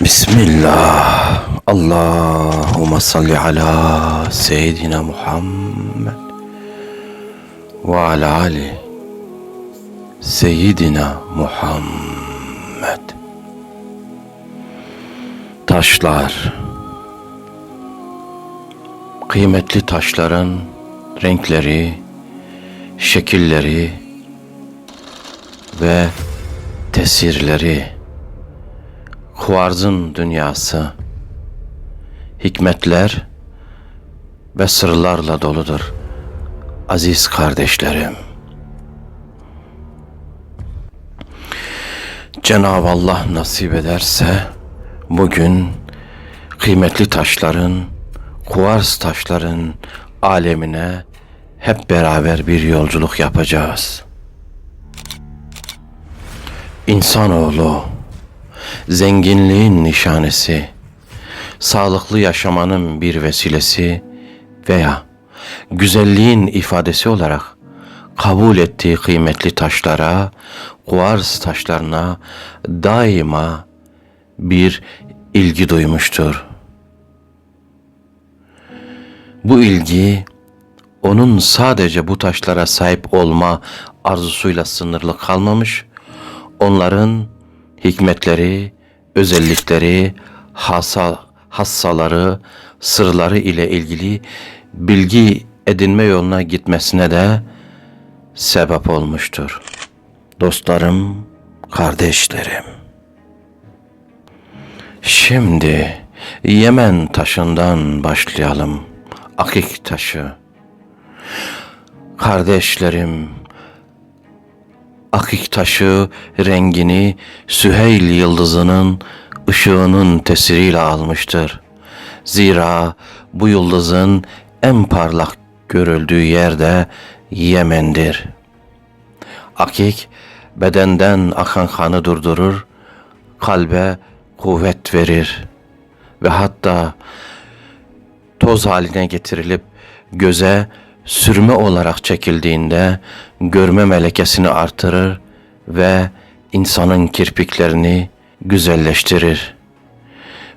Bismillah. Allahümme salli ala seyyidina Muhammed ve ala ali seyyidina Muhammed. Taşlar. Kıymetli taşların renkleri, şekilleri ve tesirleri Kuvarzın dünyası hikmetler ve sırlarla doludur aziz kardeşlerim. Cenab-ı Allah nasip ederse bugün kıymetli taşların, kuvarz taşların alemine hep beraber bir yolculuk yapacağız. İnsanoğlu zenginliğin nişanesi, sağlıklı yaşamanın bir vesilesi veya güzelliğin ifadesi olarak kabul ettiği kıymetli taşlara, kuarz taşlarına daima bir ilgi duymuştur. Bu ilgi onun sadece bu taşlara sahip olma arzusuyla sınırlı kalmamış, onların hikmetleri, özellikleri, hasa, hassaları, sırları ile ilgili bilgi edinme yoluna gitmesine de sebep olmuştur. Dostlarım, kardeşlerim. Şimdi Yemen taşından başlayalım. Akik taşı. Kardeşlerim, akik taşı rengini Süheyl yıldızının ışığının tesiriyle almıştır. Zira bu yıldızın en parlak görüldüğü yerde Yemen'dir. Akik bedenden akan kanı durdurur, kalbe kuvvet verir ve hatta toz haline getirilip göze sürme olarak çekildiğinde görme melekesini artırır ve insanın kirpiklerini güzelleştirir.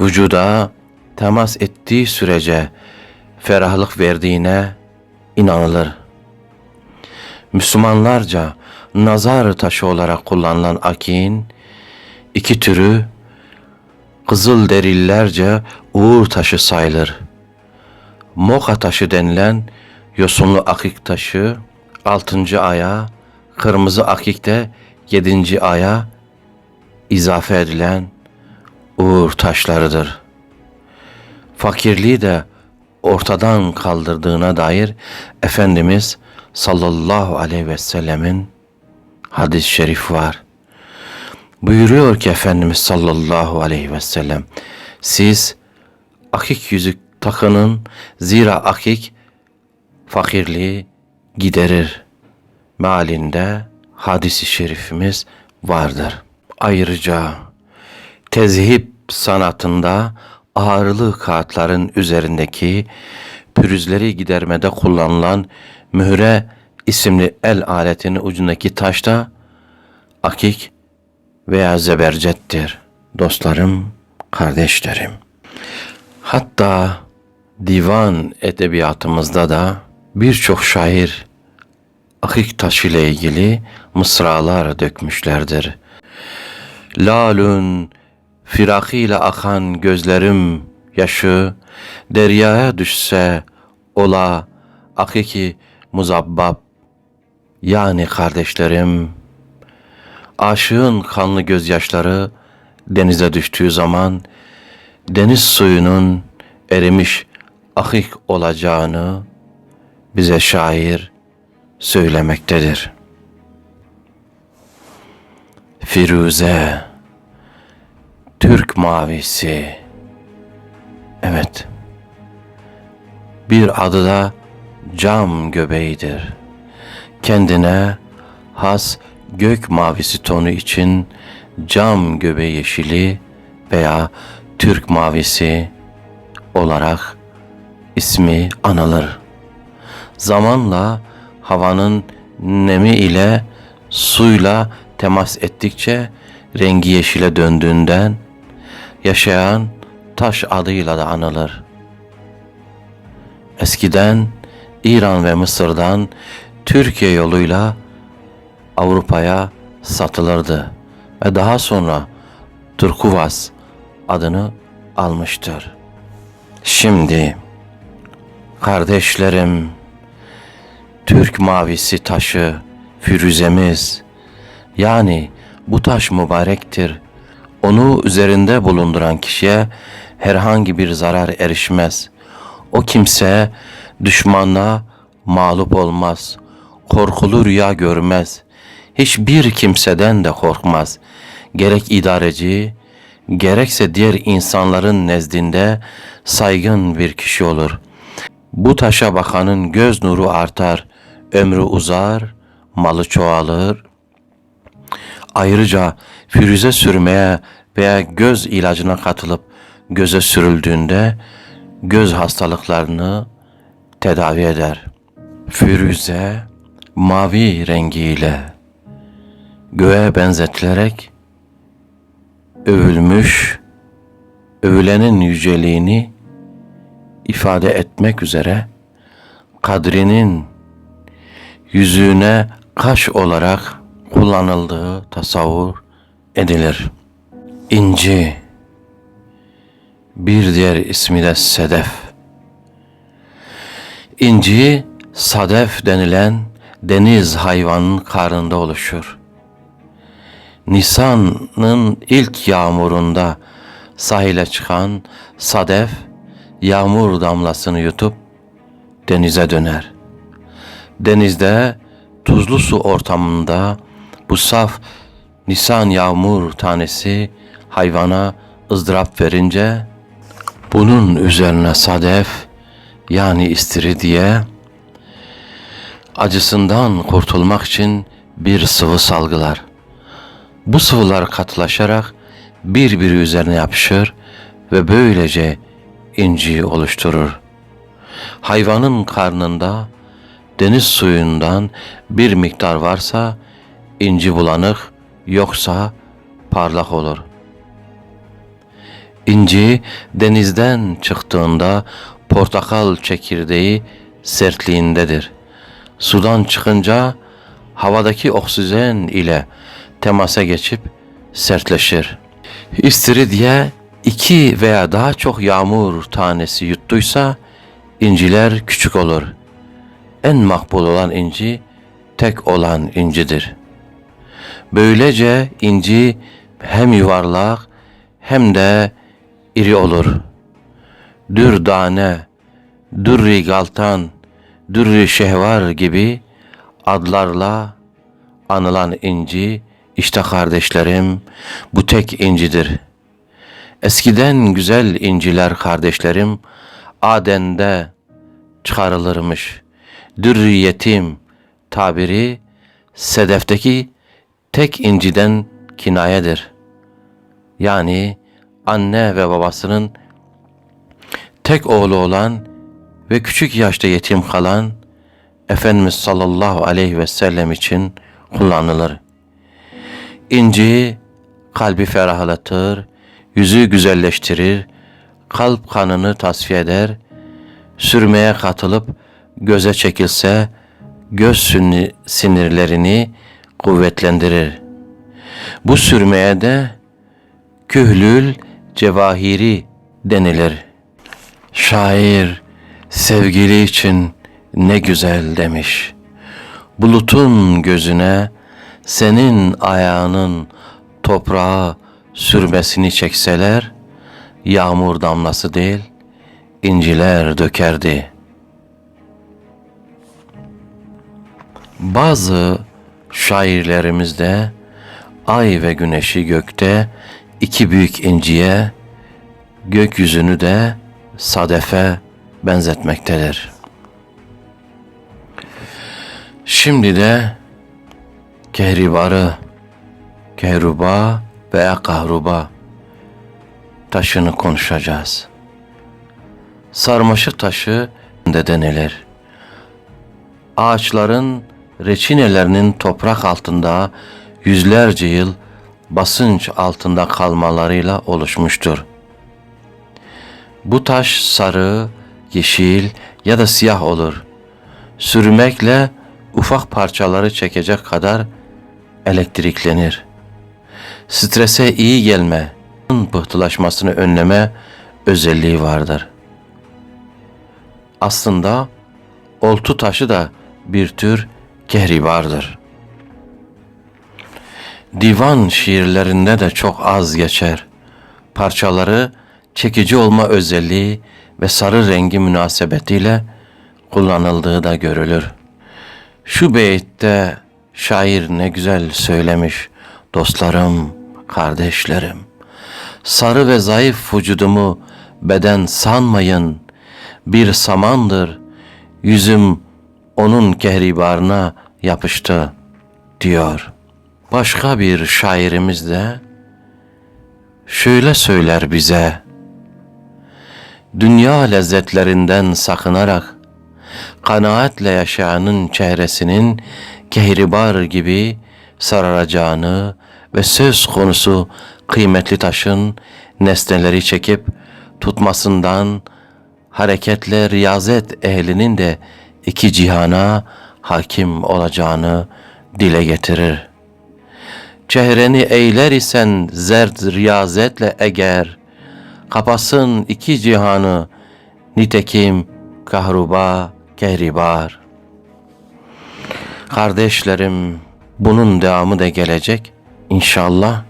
Vücuda temas ettiği sürece ferahlık verdiğine inanılır. Müslümanlarca nazar taşı olarak kullanılan akin iki türü kızıl derillerce uğur taşı sayılır. Moka taşı denilen yosunlu akik taşı altıncı aya, kırmızı akik de yedinci aya izafe edilen uğur taşlarıdır. Fakirliği de ortadan kaldırdığına dair Efendimiz sallallahu aleyhi ve sellemin hadis-i şerif var. Buyuruyor ki Efendimiz sallallahu aleyhi ve sellem siz akik yüzük takının zira akik fakirliği giderir. Mealinde hadisi şerifimiz vardır. Ayrıca tezhip sanatında ağırlı kağıtların üzerindeki pürüzleri gidermede kullanılan mühre isimli el aletinin ucundaki taş da akik veya zebercettir. Dostlarım, kardeşlerim. Hatta divan edebiyatımızda da birçok şair akik taşı ile ilgili mısralar dökmüşlerdir. Lalün firakıyla akan gözlerim yaşı deryaya düşse ola akiki muzabbab yani kardeşlerim aşığın kanlı gözyaşları denize düştüğü zaman deniz suyunun erimiş akik olacağını bize şair söylemektedir. Firuze, Türk mavisi, evet, bir adı da cam göbeğidir. Kendine has gök mavisi tonu için cam göbeği yeşili veya Türk mavisi olarak ismi anılır. Zamanla havanın nemi ile suyla temas ettikçe rengi yeşile döndüğünden yaşayan taş adıyla da anılır. Eskiden İran ve Mısır'dan Türkiye yoluyla Avrupa'ya satılırdı ve daha sonra Turkuvas adını almıştır. Şimdi kardeşlerim Türk mavisi taşı firuzemiz yani bu taş mübarektir. Onu üzerinde bulunduran kişiye herhangi bir zarar erişmez. O kimse düşmanla mağlup olmaz. Korkulu rüya görmez. Hiçbir kimseden de korkmaz. Gerek idareci, gerekse diğer insanların nezdinde saygın bir kişi olur. Bu taşa bakanın göz nuru artar, ömrü uzar, malı çoğalır. Ayrıca firuze sürmeye veya göz ilacına katılıp göze sürüldüğünde göz hastalıklarını tedavi eder. Firuze mavi rengiyle göğe benzetilerek övülmüş, övülenin yüceliğini ifade etmek üzere kadrinin yüzüğüne kaş olarak kullanıldığı tasavvur edilir. İnci bir diğer ismi de sedef. İnci sadef denilen deniz hayvanının karnında oluşur. Nisan'ın ilk yağmurunda sahile çıkan sadef yağmur damlasını yutup denize döner. Denizde tuzlu su ortamında bu saf Nisan yağmur tanesi hayvana ızdırap verince bunun üzerine sadef yani istiridye acısından kurtulmak için bir sıvı salgılar. Bu sıvılar katılaşarak birbiri üzerine yapışır ve böylece inci oluşturur. Hayvanın karnında deniz suyundan bir miktar varsa inci bulanık yoksa parlak olur. İnci denizden çıktığında portakal çekirdeği sertliğindedir. Sudan çıkınca havadaki oksijen ile temasa geçip sertleşir. İstiridye iki veya daha çok yağmur tanesi yuttuysa inciler küçük olur. En makbul olan inci tek olan incidir. Böylece inci hem yuvarlak hem de iri olur. Dürdane, dürri galtan, dürri şehvar gibi adlarla anılan inci işte kardeşlerim bu tek incidir. Eskiden güzel inciler kardeşlerim Aden'de çıkarılırmış. Dürri yetim tabiri sedefteki tek inciden kinayedir. Yani anne ve babasının tek oğlu olan ve küçük yaşta yetim kalan Efendimiz sallallahu aleyhi ve sellem için kullanılır. İnci kalbi ferahlatır, yüzü güzelleştirir, kalp kanını tasfiye eder, sürmeye katılıp göze çekilse göz sinirlerini kuvvetlendirir. Bu sürmeye de kühlül cevahiri denilir. Şair sevgili için ne güzel demiş. Bulutun gözüne senin ayağının toprağa sürmesini çekseler, yağmur damlası değil, inciler dökerdi. Bazı şairlerimizde ay ve güneşi gökte iki büyük inciye, gökyüzünü de sadefe benzetmektedir. Şimdi de kehribarı, kehruba veya kahruba taşını konuşacağız. Sarmaşık taşı de denilir. Ağaçların reçinelerinin toprak altında yüzlerce yıl basınç altında kalmalarıyla oluşmuştur. Bu taş sarı, yeşil ya da siyah olur. Sürmekle ufak parçaları çekecek kadar elektriklenir. Strese iyi gelme, pıhtılaşmasını önleme özelliği vardır. Aslında oltu taşı da bir tür kehribardır. Divan şiirlerinde de çok az geçer. Parçaları çekici olma özelliği ve sarı rengi münasebetiyle kullanıldığı da görülür. Şu beytte şair ne güzel söylemiş. Dostlarım, kardeşlerim. Sarı ve zayıf vücudumu beden sanmayın. Bir samandır. Yüzüm onun kehribarına yapıştı diyor. Başka bir şairimiz de şöyle söyler bize. Dünya lezzetlerinden sakınarak kanaatle yaşayanın çehresinin kehribar gibi sararacağını ve söz konusu kıymetli taşın nesneleri çekip tutmasından hareketle riyazet ehlinin de iki cihana hakim olacağını dile getirir. Çehreni eyler isen zerd riyazetle eğer, kapasın iki cihanı, nitekim kahruba kehribar. Kardeşlerim, bunun devamı da gelecek inşallah.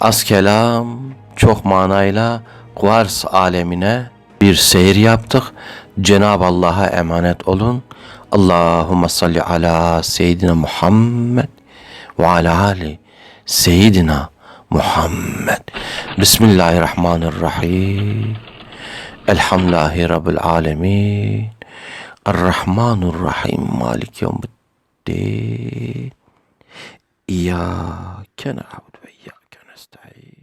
Az kelam, çok manayla Kuvars alemine bir seyir yaptık. Cenab-ı Allah'a emanet olun. Allahümme salli ala seyyidina Muhammed ve ala ali seyyidina Muhammed. Bismillahirrahmanirrahim. Elhamdülillahi Rabbil alemin. Errahmanirrahim. Malik yevmiddin. İyyâke na'budu ve iyyâke nesta'in.